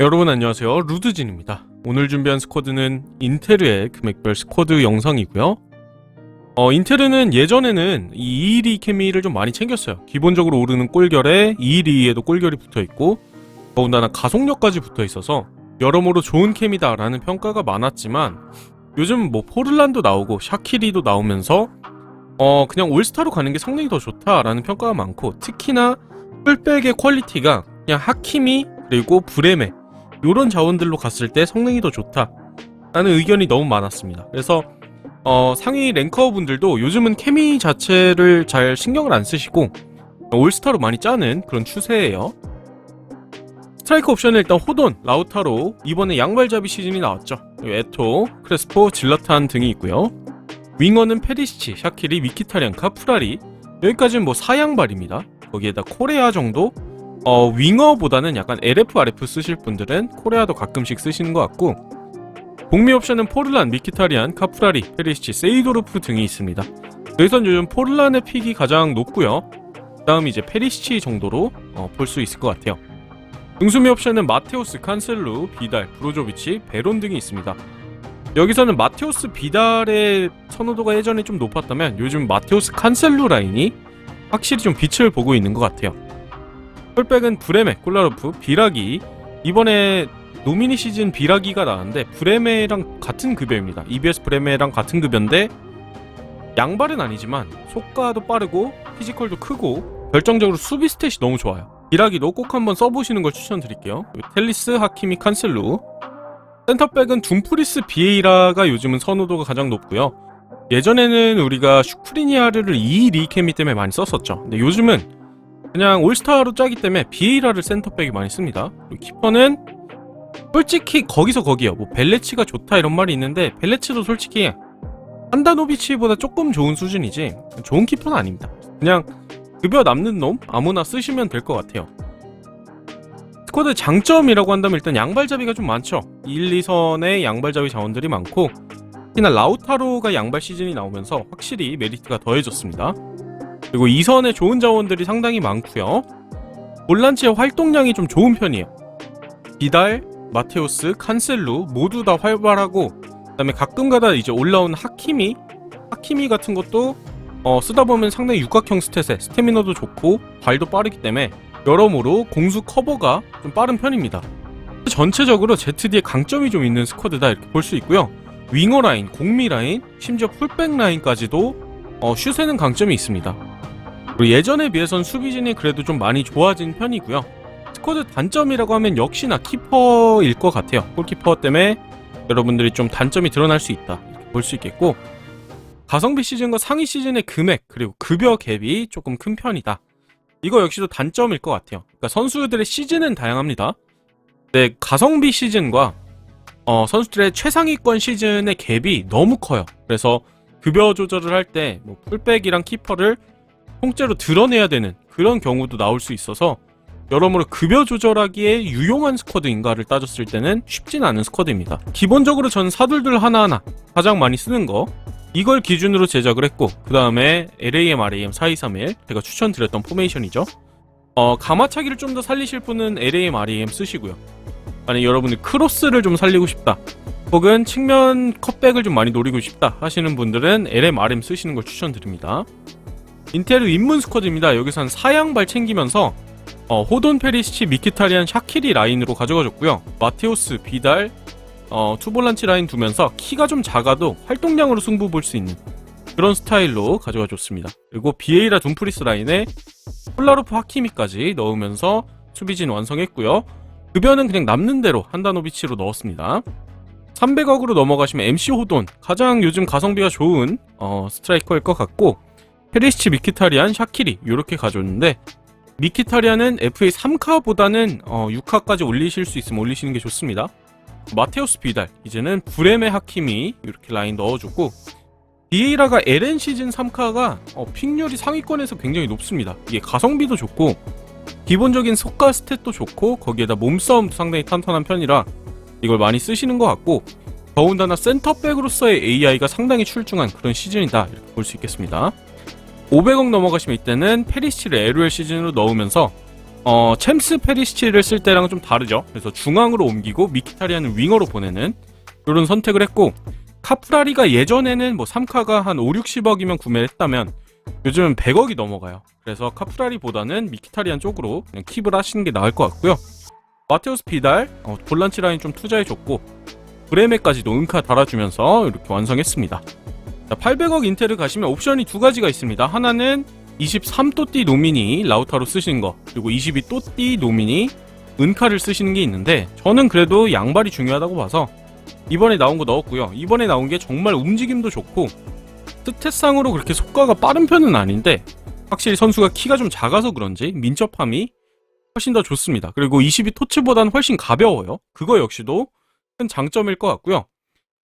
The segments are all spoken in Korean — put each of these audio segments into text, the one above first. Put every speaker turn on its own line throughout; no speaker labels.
여러분 안녕하세요. 루드진입니다. 오늘 준비한 스쿼드는 인테르의 금액별 스쿼드 영상이고요. 어, 인테르는 예전에는 이 212 케미를 좀 많이 챙겼어요. 기본적으로 오르는 골결에 212에도 골결이 붙어있고 더군다나 가속력까지 붙어있어서 여러모로 좋은 케미다 라는 평가가 많았지만 요즘 뭐 포르란도 나오고 샤키리도 나오면서 어 그냥 올스타로 가는 게 성능이 더 좋다 라는 평가가 많고 특히나 풀백의 퀄리티가 그냥 하키미 그리고 브레메 요런 자원들로 갔을 때 성능이 더 좋다. 라는 의견이 너무 많았습니다. 그래서 어, 상위 랭커 분들도 요즘은 케미 자체를 잘 신경을 안 쓰시고 올스타로 많이 짜는 그런 추세예요. 스트라이크 옵션은 일단 호돈, 라우타로 이번에 양발잡이 시즌이 나왔죠. 에토, 크레스포, 질라탄 등이 있고요. 윙어는 페리시치, 샤키리, 미키타리안카, 프라리. 여기까지는 뭐 사양발입니다. 거기에다 코레아 정도 어, 윙어보다는 약간 LF, RF 쓰실 분들은 코레아도 가끔씩 쓰시는 것 같고 복미 옵션은 포르란, 미키타리안, 카프라리, 페리시치, 세이도르프 등이 있습니다. 여기선 요즘 포르란의 픽이 가장 높고요. 다음 이제 페리시치 정도로 어, 볼 수 있을 것 같아요. 등수미 옵션은 마테오스, 칸셀루, 비달, 브로조비치, 베론 등이 있습니다. 여기서는 마테오스 비달의 선호도가 예전에 좀 높았다면 요즘 마테오스 칸셀루 라인이 확실히 좀 빛을 보고 있는 것 같아요. 풀백은 브레메, 콜라로프, 비라기 이번에 노미니 시즌 비라기가 나왔는데 브레메랑 같은 급여입니다. EBS 브레메랑 같은 급여인데 양발은 아니지만 속가도 빠르고 피지컬도 크고 결정적으로 수비 스탯이 너무 좋아요. 비라기도 꼭 한번 써보시는 걸 추천드릴게요. 텔리스, 하키미, 칸셀루 센터백은 둠프리스 비에이라가 요즘은 선호도가 가장 높고요. 예전에는 우리가 슈크리니아르를 이 리케미 때문에 많이 썼었죠. 근데 요즘은 그냥 올스타로 짜기 때문에 비에이라를 센터백이 많이 씁니다. 키퍼는 솔직히 거기서 거기요. 뭐 벨레치가 좋다 이런 말이 있는데 벨레치도 솔직히 한다노비치보다 조금 좋은 수준이지 좋은 키퍼는 아닙니다. 그냥 급여 남는 놈 아무나 쓰시면 될 것 같아요. 스쿼드 장점이라고 한다면 일단 양발잡이가 좀 많죠. 1, 2선에 양발잡이 자원들이 많고 특히나 라우타로가 양발 시즌이 나오면서 확실히 메리트가 더해졌습니다. 그리고 2선에 좋은 자원들이 상당히 많고요. 볼란치의 활동량이 좀 좋은 편이에요. 비달, 마테우스, 칸셀루 모두 다 활발하고 그다음에 가끔가다 이제 올라온 하키미, 하키미 같은 것도 어, 쓰다 보면 상당히 육각형 스탯에 스태미너도 좋고 발도 빠르기 때문에 여러모로 공수 커버가 좀 빠른 편입니다. 전체적으로 ZD의 강점이 좀 있는 스쿼드다 이렇게 볼 수 있고요. 윙어 라인, 공미 라인, 심지어 풀백 라인까지도 어, 슛에는 강점이 있습니다. 예전에 비해선 수비진이 그래도 좀 많이 좋아진 편이고요. 스쿼드 단점이라고 하면 역시나 키퍼일 것 같아요. 골키퍼 때문에 여러분들이 좀 단점이 드러날 수 있다. 볼 수 있겠고 가성비 시즌과 상위 시즌의 금액 그리고 급여 갭이 조금 큰 편이다. 이거 역시도 단점일 것 같아요. 그러니까 선수들의 시즌은 다양합니다. 네, 가성비 시즌과 어, 선수들의 최상위권 시즌의 갭이 너무 커요. 그래서 급여 조절을 할 때 뭐 풀백이랑 키퍼를 통째로 드러내야 되는 그런 경우도 나올 수 있어서 여러모로 급여 조절하기에 유용한 스쿼드인가를 따졌을 때는 쉽진 않은 스쿼드입니다. 기본적으로 전 사둘둘 하나하나 가장 많이 쓰는 거 이걸 기준으로 제작을 했고 그 다음에 LAM, RAM 4231 제가 추천드렸던 포메이션이죠. 어, 가마차기를 좀 더 살리실 분은 LAM, RAM 쓰시고요. 만약 여러분이 크로스를 좀 살리고 싶다 혹은 측면 컷백을 좀 많이 노리고 싶다 하시는 분들은 LM, RM 쓰시는 걸 추천드립니다. 인텔 입문 스쿼드입니다. 여기서 한 사양발 챙기면서 어, 호돈 페리시치 미키타리안 샤키리 라인으로 가져가줬고요. 마테오스, 비달, 어, 투볼란치 라인 두면서 키가 좀 작아도 활동량으로 승부 볼 수 있는 그런 스타일로 가져가 줬습니다. 그리고 비에이라 둠프리스 라인에 폴라로프 하키미까지 넣으면서 수비진 완성했고요. 급여는 그냥 남는 대로 한다노비치로 넣었습니다. 300억으로 넘어가시면 MC 호돈 가장 요즘 가성비가 좋은 어, 스트라이커일 것 같고 페리시치 미키타리안 샤키리 이렇게 가져왔는데 미키타리안은 FA 3카보다는 어, 6카까지 올리실 수 있으면 올리시는 게 좋습니다. 마테오스 비달 이제는 브레메 하키미 이렇게 라인 넣어주고 비에이라가 LN 시즌 3카가 어, 픽률이 상위권에서 굉장히 높습니다. 이게 가성비도 좋고 기본적인 속가 스탯도 좋고 거기에다 몸싸움도 상당히 탄탄한 편이라 이걸 많이 쓰시는 것 같고 더군다나 센터백으로서의 AI가 상당히 출중한 그런 시즌이다 이렇게 볼 수 있겠습니다. 500억 넘어가시면 이때는 페리시를 LOL 시즌으로 넣으면서 어, 챔스 페리시치를 쓸 때랑은 좀 다르죠. 그래서 중앙으로 옮기고 미키타리아는 윙어로 보내는 이런 선택을 했고 카프라리가 예전에는 뭐 3카가 한 5, 60억이면 구매를 했다면 요즘은 100억이 넘어가요. 그래서 카프라리보다는 미키타리안 쪽으로 그냥 킵을 하시는 게 나을 것 같고요. 마테오스 피달, 어, 볼란치 라인 좀 투자해줬고 브레메까지도 은카 달아주면서 이렇게 완성했습니다. 자, 800억 인텔을 가시면 옵션이 두 가지가 있습니다. 하나는 23또띠 노미니 라우타로 쓰시는 거 그리고 22또띠 노미니 은카를 쓰시는 게 있는데 저는 그래도 양발이 중요하다고 봐서 이번에 나온 거 넣었고요. 이번에 나온 게 정말 움직임도 좋고 스탯상으로 그렇게 속가가 빠른 편은 아닌데 확실히 선수가 키가 좀 작아서 그런지 민첩함이 훨씬 더 좋습니다. 그리고 22토츠보다는 훨씬 가벼워요. 그거 역시도 큰 장점일 것 같고요.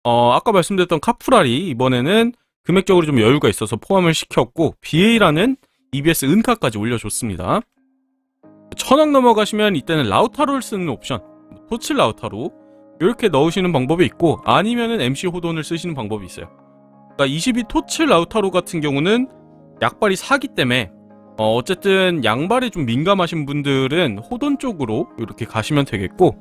어, 아까 말씀드렸던 카프라리 이번에는 금액적으로 좀 여유가 있어서 포함을 시켰고 BA라는 EBS 은카까지 올려줬습니다. 천억 넘어가시면 이때는 라우타로를 쓰는 옵션 토치 라우타로 이렇게 넣으시는 방법이 있고 아니면은 MC 호돈을 쓰시는 방법이 있어요. 그러니까 22 토치 라우타로 같은 경우는 약발이 사기 때문에 어, 어쨌든 양발에 좀 민감하신 분들은 호돈 쪽으로 이렇게 가시면 되겠고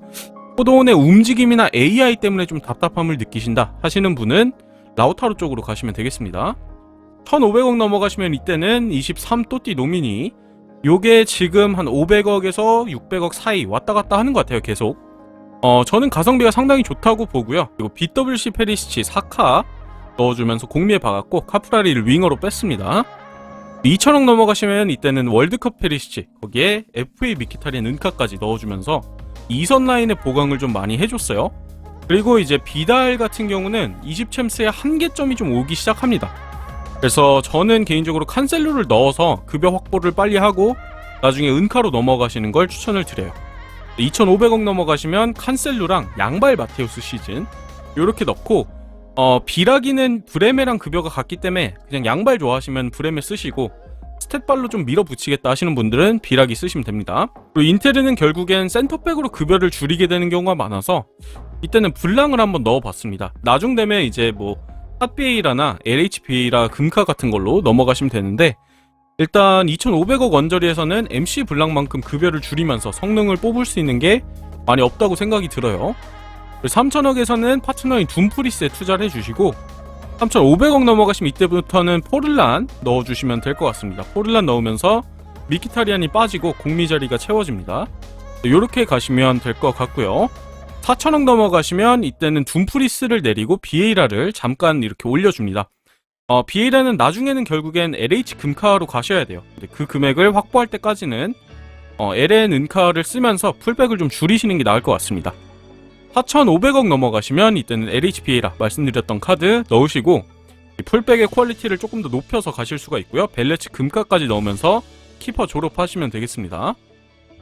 호돈의 움직임이나 AI 때문에 좀 답답함을 느끼신다 하시는 분은 라우타로 쪽으로 가시면 되겠습니다. 1,500억 넘어가시면 이때는 23또띠 노미니 요게 지금 한 500억에서 600억 사이 왔다 갔다 하는 것 같아요 계속. 어 저는 가성비가 상당히 좋다고 보고요. 그리고 BWC 페리시치 4카 넣어주면서 공미에 박았고 카프라리를 윙어로 뺐습니다. 2천억 넘어가시면 이때는 월드컵 페리시치 거기에 FA 미키타리안 은카까지 넣어주면서 2선 라인의 보강을 좀 많이 해줬어요 그리고 이제 비달 같은 경우는 20챔스의 한계점이 좀 오기 시작합니다 그래서 저는 개인적으로 칸셀로를 넣어서 급여 확보를 빨리 하고 나중에 은카로 넘어가시는 걸 추천을 드려요. 2,500억 넘어가시면 칸셀루랑 양발 마테우스 시즌 이렇게 넣고 어, 비라기는 브레메랑 급여가 같기 때문에 그냥 양발 좋아하시면 브레메 쓰시고 스탯발로 좀 밀어붙이겠다 하시는 분들은 비라기 쓰시면 됩니다. 그리고 인테르는 결국엔 센터백으로 급여를 줄이게 되는 경우가 많아서 이때는 블랑을 한번 넣어봤습니다. 나중 되면 이제 뭐 핫BA라나 LHBA라 금카 같은 걸로 넘어가시면 되는데 일단 2,500억 원저리에서는 MC 블랑만큼 급여를 줄이면서 성능을 뽑을 수 있는 게 많이 없다고 생각이 들어요. 3,000억에서는 파트너인 둠프리스에 투자를 해주시고 3,500억 넘어가시면 이때부터는 포를란 넣어주시면 될 것 같습니다. 포를란 넣으면서 미키타리안이 빠지고 공미 자리가 채워집니다. 이렇게 가시면 될 것 같고요. 4천억 넘어가시면 이때는 둠프리스를 내리고 비에이라를 잠깐 이렇게 올려줍니다. 어, 비에이라는 나중에는 결국엔 LH 금카로 가셔야 돼요. 근데 그 금액을 확보할 때까지는 어, LN 은카를 쓰면서 풀백을 좀 줄이시는 게 나을 것 같습니다. 4,500억 넘어가시면 이때는 LH 비에이라 말씀드렸던 카드 넣으시고 이 풀백의 퀄리티를 조금 더 높여서 가실 수가 있고요. 벨레츠 금카까지 넣으면서 키퍼 졸업하시면 되겠습니다.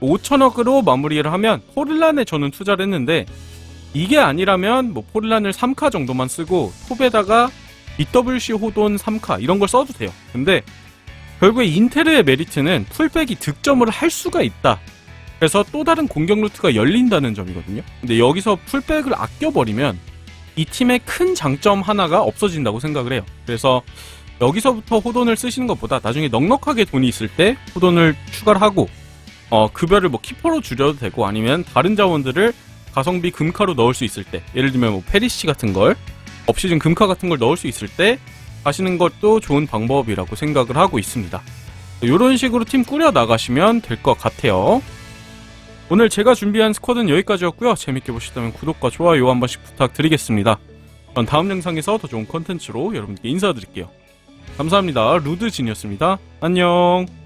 5천억으로 마무리를 하면 포를란에 저는 투자를 했는데 이게 아니라면 뭐 포를란을 3카 정도만 쓰고 톱에다가 BWC 호돈 3카 이런 걸 써도 돼요. 근데 결국에 인텔의 메리트는 풀백이 득점을 할 수가 있다. 그래서 또 다른 공격 루트가 열린다는 점이거든요. 근데 여기서 풀백을 아껴버리면 이 팀의 큰 장점 하나가 없어진다고 생각을 해요. 그래서 여기서부터 호돈을 쓰시는 것보다 나중에 넉넉하게 돈이 있을 때 호돈을 추가를 하고 어, 급여를 뭐 키퍼로 줄여도 되고 아니면 다른 자원들을 가성비 금카로 넣을 수 있을 때 예를 들면 뭐 페리시 같은 걸 업시즌 금카 같은 걸 넣을 수 있을 때 하시는 것도 좋은 방법이라고 생각을 하고 있습니다. 이런 식으로 팀 꾸려 나가시면 될 것 같아요. 오늘 제가 준비한 스쿼드는 여기까지였고요. 재밌게 보셨다면 구독과 좋아요 한 번씩 부탁드리겠습니다. 전 다음 영상에서 더 좋은 컨텐츠로 여러분께 인사드릴게요. 감사합니다. 루드진이었습니다. 안녕.